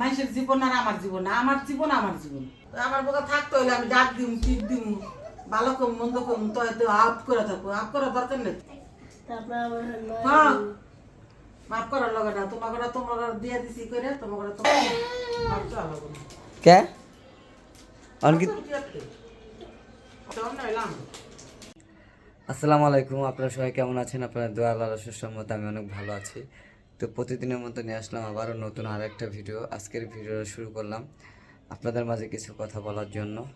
মানুষের জীবন আর আমার জীবন না আমার জীবন আমার জীবন। আমার বোকা থাকতে হলে আমি ডাক দিম টিপ দিম ভালো কম মন্দ কম তো হয়তো আপ করে থাকব। আপ করার দরকার নেই। তারপর হ্যাঁ মাফ করার লগে না তোমাকে তোমার দিয়ে দিছি করে তোমাকে তোমার মাফ করার লগে না। কে? আসসালামু আলাইকুম আপনারা সবাই কেমন আছেন? আপনারা দোয়া আল্লাহ সুসম্মত আমি অনেক ভালো আছি। তো প্রতিদিনের মতো নিয়ে আসলাম আবারও নতুন আর একটা ভিডিও। আজকের ভিডিও শুরু করলাম আপনাদের মাঝে কিছু কথা বলার জন্য।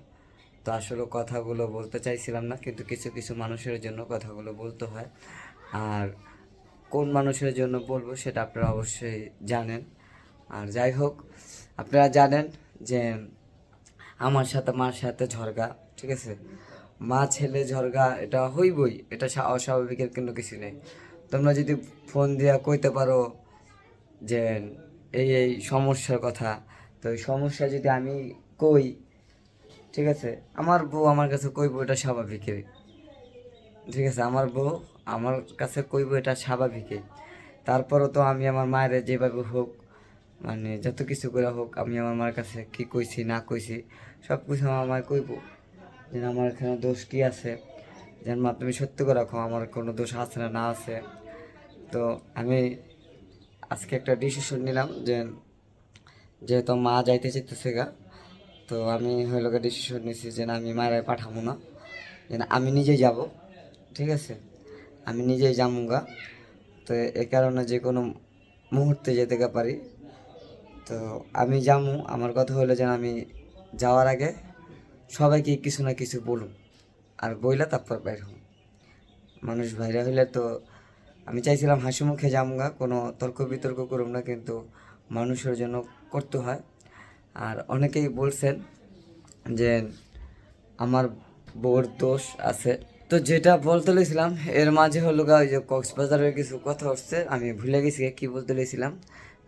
তো আসলে কথাগুলো বলতে চাইছিলাম না, কিন্তু কিছু কিছু মানুষের জন্য কথাগুলো বলতে হয়। আর কোন মানুষের জন্য বলব সেটা আপনারা অবশ্যই জানেন। আর যাই হোক, আপনারা জানেন যে আমার সাথে মার সাথে ঝরগা ঠিক আছে? মা ছেলে ঝরগা এটা হইবই, এটা স্বা- অস্বাভাবিকের কিন্তু কিছু নেই। তোমরা যদি ফোন দিয়া কইতে পারো যে এই এই সমস্যার কথা, তো এই সমস্যা যদি আমি কই, ঠিক আছে? আমার বউ আমার কাছে কইবো এটা স্বাভাবিকই। ঠিক আছে? আমার বউ আমার কাছে কইবো এটা স্বাভাবিকই। তারপরও তো আমি আমার মায়ের যেভাবে হোক মানে যত কিছু করে হোক, আমি আমার মার কাছে কি কইছি, না কইছি সব কিছু আমার মায় কইব। যে আমার এখানে দোষ কি আছে? যেন মা, তুমি সত্য করে রাখো, আমার কোনো দোষ আছে না না আছে? তো আমি আজকে একটা ডিসিশন নিলাম যে যেহেতু মা যাইতে চাইতেছে গা, তো আমি হইল ডিসিশন নিয়েছি যে না, আমি মায়ের পাঠাবো না। যে না, আমি নিজেই যাব, ঠিক আছে? আমি নিজেই যাব গা। তো এ কারণে যে কোনো মুহূর্তে যেতে পারি। তো আমি যাব আমার কথা হলো যে আমি যাওয়ার আগে সবাইকে কিছু না কিছু বলুন আর বইলা তারপর বাইর হন মানুষ বাইরে হইলে তো আমি চাইছিলাম হাসি মুখে যামগা, কোনো তর্ক বিতর্ক করুম না, কিন্তু মানুষের জন্য করতে হয়। আর অনেকেই বলছেন যে আমার বউর দোষ আছে। তো যেটা বলতে লেছিলাম এর মাঝে হলো গা ওই যে কক্সবাজারের কিছু কথা হচ্ছে, আমি ভুলে গেছি কি বলতে লেছিলাম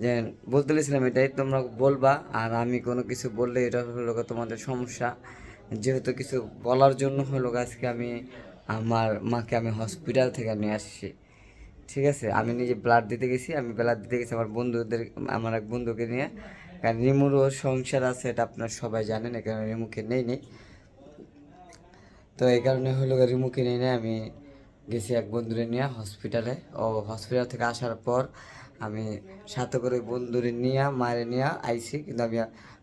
যে বলতে লেছিলাম এটাই, তোমরা বলবা, আর আমি কোনো কিছু বললে এটা হলো গা তোমাদের সমস্যা। যেহেতু কিছু বলার জন্য হলো আজকে আমি আমার মাকে আমি হসপিটাল থেকে নিয়ে আসছি। ঠিক আছে? আমি নিজে ব্লাড দিতে গেছি, আমি ব্লাড দিতে গেছি আমার বন্ধুদের, আমার এক বন্ধুকে নিয়ে। কারণ রিমুরও সংসার আছে, এটা আপনার সবাই জানেন এখানে রিমুকে নেই নেই তো এই কারণে হলো রিমুকে নিয়ে নিয়ে আমি গেছি এক বন্ধুরে নিয়ে হসপিটালে ও হসপিটাল থেকে আসার পর আমি সাথে করে বন্ধুরে নিয়ে মায়ের নিয়ে আইছি। কিন্তু আমি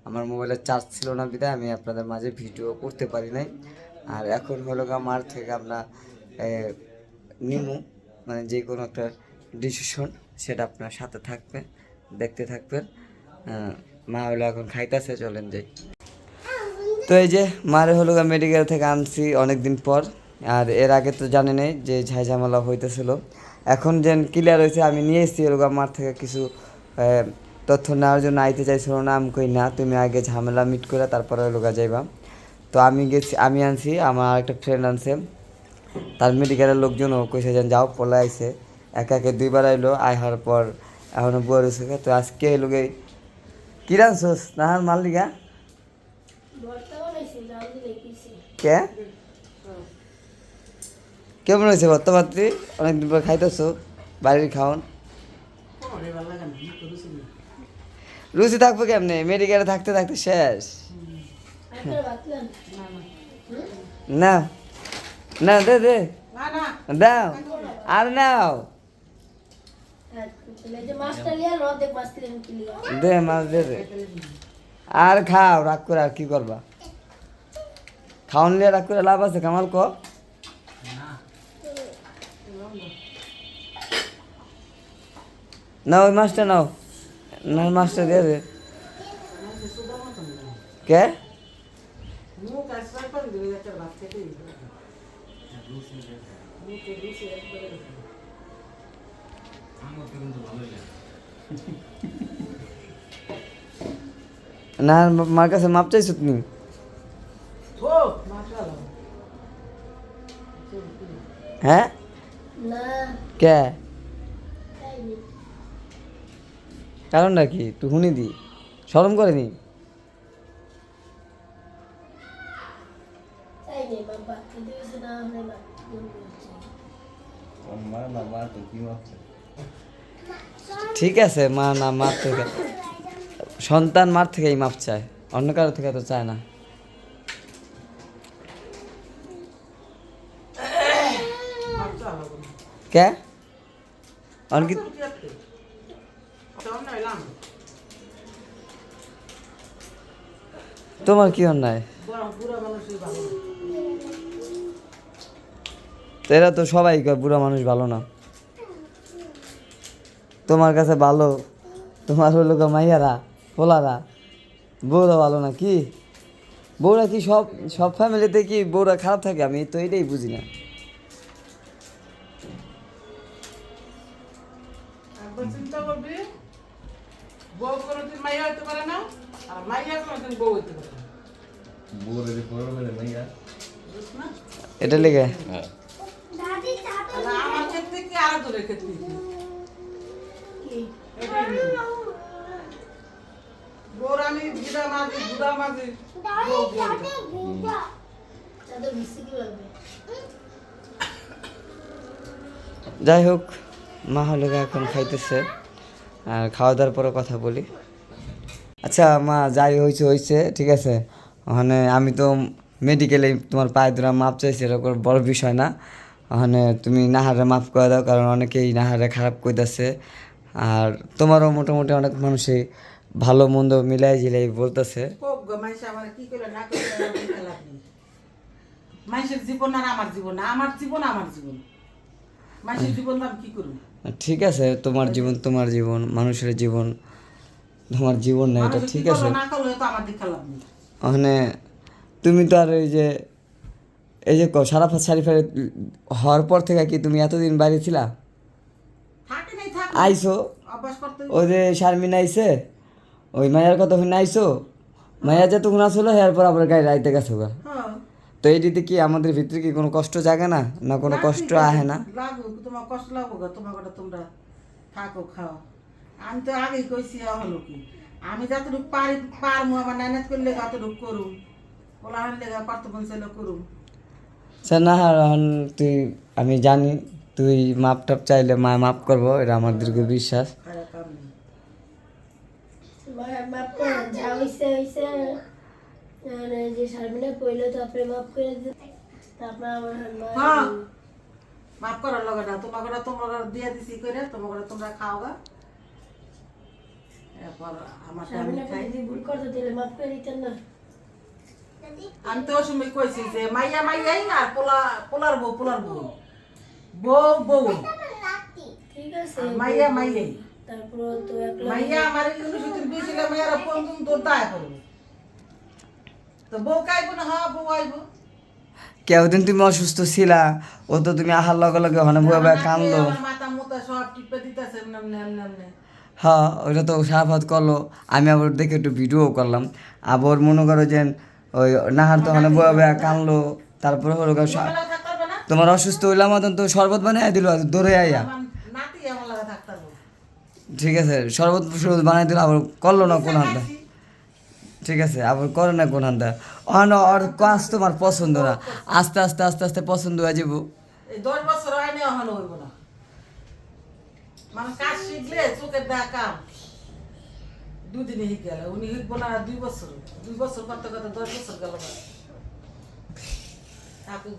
আমার মোবাইলে চার্জ ছিল না বিদায় আমি আপনাদের মাঝে ভিডিও করতে পারি নাই। আর এখন হলো মার থেকে আমরা নিমু মানে যে কোনো একটা ডিসিশন সেটা আপনার সাথে থাকবে, দেখতে থাকবেন মা হলো এখন খাইতেছে, চলেন যাই। তো এই যে মারে হলো মেডিকেল থেকে আনছি অনেক দিন পর। আর এর আগে তো জানেনই যে ঝাইঝামেলা হইতেছিল। এখন যেন ক্লিয়ার হয়েছে আমি নিয়ে এসেছি হলো মার থেকে কিছু তথ্য নেওয়ার জন্য আইতে চাইছিল না, আমি কই না, তুমি আগে ঝামেলা মিট করে তারপরে গা যাইবা। তো আমি গেছি, আমি আনছি, আমার একটা ফ্রেন্ড আনছে। তার মেডিকেলের লোকজনও কইছে যেন যাও পলে আইছে। একা একে দুইবার আইলো আই হওয়ার পর এখনও বুয়ার হয়েছে তো আজকে এলো গে কি রানছোস নাহার মাল্লিকা কে? কেমন হয়েছে ভর্তপাত্রী অনেকদিন পর খাইতেছো বাড়ির খাওন? রুচি থাকব কেমনে? মেডিকেলে থাকতে থাকতে শেষ। না। না দে দে। দাও। আর নাও। দে মাছ দে দে। আর খাও রাগ করে আর কি করবা? খাওয়ান লিয়ে রাগ করে লাভ আছে কামাল ক? না ওই মাছটা নাও। না মাছটা দিয়ে দে। কে মুখ আসবার পর দুই একটা ভাত খেতে মুখে রুচি একবারে না, মার কাছে মাপ চাইছো তুমি? হ্যাঁ? কে? কারণটা কি? তুই শুনি দি। শরম করেনি বাবা কিন্তু কিছু না হলে না ঠিক আছে, মা, না মার থেকে সন্তান মার থেকেই মাপ চায়, অন্য কারও থেকে তো চায় না। কে। তোমার কি অন্যায় এরা তো সবাই কয় বুড়া মানুষ ভালো না। তোমার কাছে ভালো তোমার হলো গো মাইয়ারা পোলারা। বউরা ভালো না কি? বউরা কি সব সব ফ্যামিলিতে কি বউরা খারাপ থাকে? আমি তো এটাই বুঝি না। একবার চিন্তা মাঝি মাঝি। চাটো ভিসি কীভাবে যাই হোক মা হলো এখন খাইতেছে। আর খাওয়া দাওয়ার পরে কথা বলি। আচ্ছা মা যাই হয়েছে হয়েছে ঠিক আছে? ওখানে আমি তো মেডিকেলে তোমার পায়ে ধরা মাপ চাইছি এটা কোনো বড় বিষয় না। ওখানে তুমি নাহারে মাফ করে দাও কারণ অনেকেই নাহারে খারাপ কইতাছে। আর তোমারও মোটামুটি অনেক মানুষই ভালো মন্দ মিলাই জিলাই বলতেছে। জীবন আর আমার জীবন আমার জীবন আমার জীবন। জীবন আমি কি করব? ঠিক আছে তোমার জীবন তোমার জীবন মানুষের জীবন তোমার জীবন না এটা ঠিক আছে। ওখানে তুমি তো আর ওই যে এই যে সারাফাত শারিফের হওয়ার পর থেকে কি তুমি এতদিন বাইরে ছিলা? আইসো ও যে শারমিন আইসে ওই মায়ের কথা শুনে আইসো মায়া যতক্ষণ আসলো এরপর আবার গাড়ি রাইতে গেছো গা। হ্যাঁ। তো এই দিতে কি আমাদের ভিতরে কি কোনো কষ্ট জাগে না? না কোনো কষ্ট আহে না? তোমার কষ্ট লাগবো গো তোমার কথা তোমরা থাকো খাও। আমি তো আগেই কইছি হলো কি? আমি যতটুকু পারি পারমু আমার নাইনাত করলে ততটুকু করুম। ওলা হলে কর্তব্য ছিল করুম। সে না এখন তুই আমি জানি তুই মাপ টাপ চাইলে মা মাপ করব এটা আমার দীর্ঘ বিশ্বাস। মাপ হ্যাঁ মাফ করার লগে না তোমার কথা তোমরা দিয়ে দিছি করে তোমার কথা তোমরা খাও গা। এরপর আমার ভুল করতে দিলে মাপ করে দিতেন না। আমি তো সময় কইছি যে মাইয়া মাইয়াই আর পোলা পোলার বউ পোলার বউ। বউ বউ। মাইয়া মাইয়াই। তারপর তো মাইয়া আমার ইউনিভার্সিটির বিয়েছিল মাইয়ারা পঞ্চম তোর দায় করব তো বউ কাইব না হ্যাঁ বউ আইব। কেউদিন তুমি অসুস্থ ছিলা ও তো তুমি আহার লগে লগে ওখানে বয়ে কান্দো। মাথা মোতা সব টিপে দিতেছে এমনি এমনি এমনি হ্যাঁ ওইটা তো সারাফাত করল। আমি আবার দেখে একটু ভিডিও করলাম। আবার মনে করো যে ওই নাহার তো ওখানে বয়ে বয়ে কানলো তারপরে হলো তোমার অসুস্থ হইলাম মতন তো শরবত বানাই দিল দৌড়ে আইয়া। ঠিক আছে শরবত শরবত বানাই দিল আবার করল না কোন হান্তা ঠিক আছে আবার করে না কোন হান্তা অন ওর কাজ তোমার পছন্দ না আস্তে আস্তে আস্তে আস্তে পছন্দ হয়ে যাব দশ বছর হয়নি হইব না। মানে কাজ শিখলে চোখের দেখা দুদিনে শিখ গেল, উনি শিখব না দুই বছর দুই বছর করতে করতে দশ বছর গেল। থাকু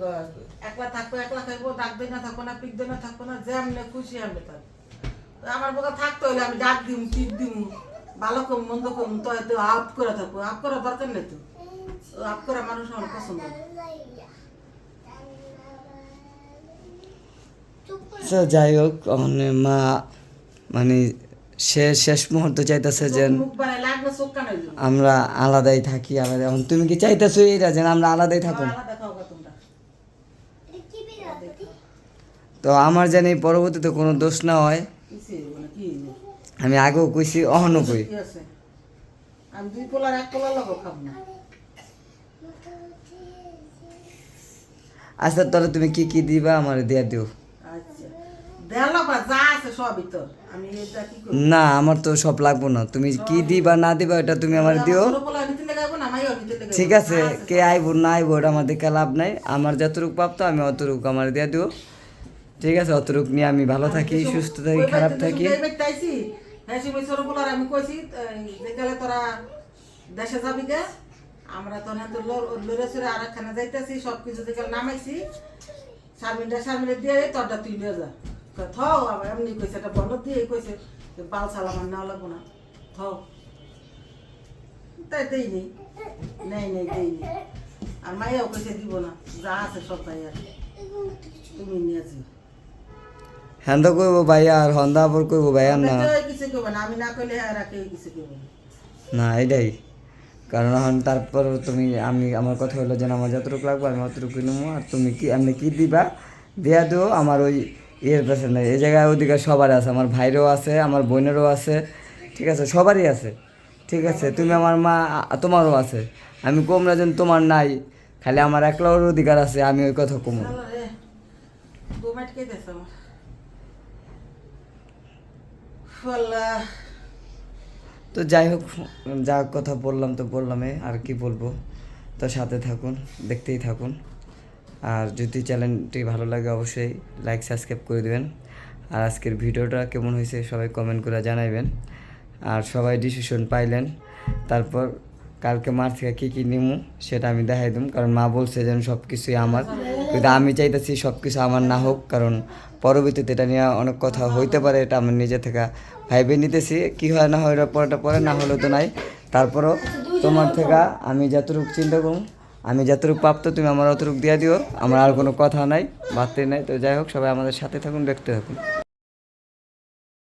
একলা থাকব একলা খাইবো ডাক দিই না থাকব না, পিক দিই না থাকব না, যেমনে খুশি আমি থাক আমার বোকা থাকতে হলে আমি ডাক দিম পিক দিম, ভালো কম মন্দ কম তো এত আপ করে থাকব আপ করার দরকার নেই তো। আপ করা মানুষ আমার পছন্দ যাই হোক মানে মা মানে সে শেষ মুহূর্তে চাইতেছে যে। আমরা আলাদাই থাকি আলাদা এখন তুমি কি চাইতেছো এইটা যে আমরা আলাদাই থাকুন? তো আমার জানি পরবর্তীতে কোনো দোষ না হয় মানে আমি আগেও কইছি অহনও কই। আচ্ছা তাহলে তুমি কি কি দিবা? আমার দিয়া দিও। আচ্ছা। না আমার তো সব লাগবো না। তুমি কি দিবা না দিবা এটা তুমি আমার দিও। ঠিক আছে কে আইবো না আইবো ওটা আমার দেখে লাভ নাই। আমার যতটুকু প্রাপ্ত আমি অতটুকু আমার দিয়ে দিও। ঠিক আছে অতটুকু নিয়ে আমি ভালো থাকি সুস্থ থাকি খারাপ থাকি। হ্যাঁ সেই ছোট বলার আমি কইছি তোরা দেশে যাবি গে। আমরা তো না তো লড়ে চড়ে আর একখানে যাইতেছি সব কিছু থেকে নামাইছি। শারমিনটা শারমিনে দিয়ে তোরটা তুই নিয়ে যা। থও আবার এমনি কইছে একটা বন্ধ দিয়ে কইছে বাল সালা আমার নেওয়া লাগবো না। থও। তাই দেই নেই। নেই নেই দেই নেই। আর মাইয়াও কইছে দিব না যা আছে সব তাই আর। তুমি নিয়েছি হ্যান্দ কইব ভাইয়া আর হন্দা আবার কইব ভাইয়া না। কিছু কেউ না আমি না কইলে আর কেউ কিছু কেউ না। এটাই। কারণ এখন তারপর তুমি আমি আমার কথা হলো যে আমার যতটুকু লাগবে আমি অতটুকু নেব আর তুমি কি এমনি কি দিবা? দেয়া দিও আমার ওই ইয়ের পেছনে নেই এই জায়গায় ওদিকে সবার আছে আমার ভাইরও আছে আমার বোনেরও আছে ঠিক আছে সবারই আছে ঠিক আছে তুমি আমার মা তোমারও আছে আমি কম না যেন তোমার নাই খালি আমার একলার অধিকার আছে আমি ওই কথা কমো। তো যাই হোক যা কথা বললাম তো বললামই আর কি বলব তো সাথে থাকুন দেখতেই থাকুন। আর যদি চ্যানেলটি ভালো লাগে অবশ্যই লাইক, সাবস্ক্রাইব করে দেবেন। আর আজকের ভিডিওটা কেমন হয়েছে সবাই কমেন্ট করে জানাবেন আর সবাই ডিসিশন পাইলেন। তারপর কালকে মার থেকে কী কী নিমু সেটা আমি দেখাই দিম, কারণ মা বলছে যেন সব কিছুই আমার। কিন্তু আমি চাইতেছি সব কিছু আমার না হোক, কারণ পরবর্তীতে এটা নিয়ে অনেক কথা হইতে পারে, এটা আমার নিজে থেকে ভাইবে নিতেছি। কি হয় না হয় পরেটা পরে, না হলে তো নাই। তারপরও তোমার থেকে আমি যতটুকু চিন্তা করুন আমি যতটুকু প্রাপ্ত তুমি আমার অতটুকু দিয়ে দিও। আমার আর কোনো কথা নাই, বাড়তে নাই। তো যাই হোক, সবাই আমাদের সাথে থাকুন, দেখতে থাকুন।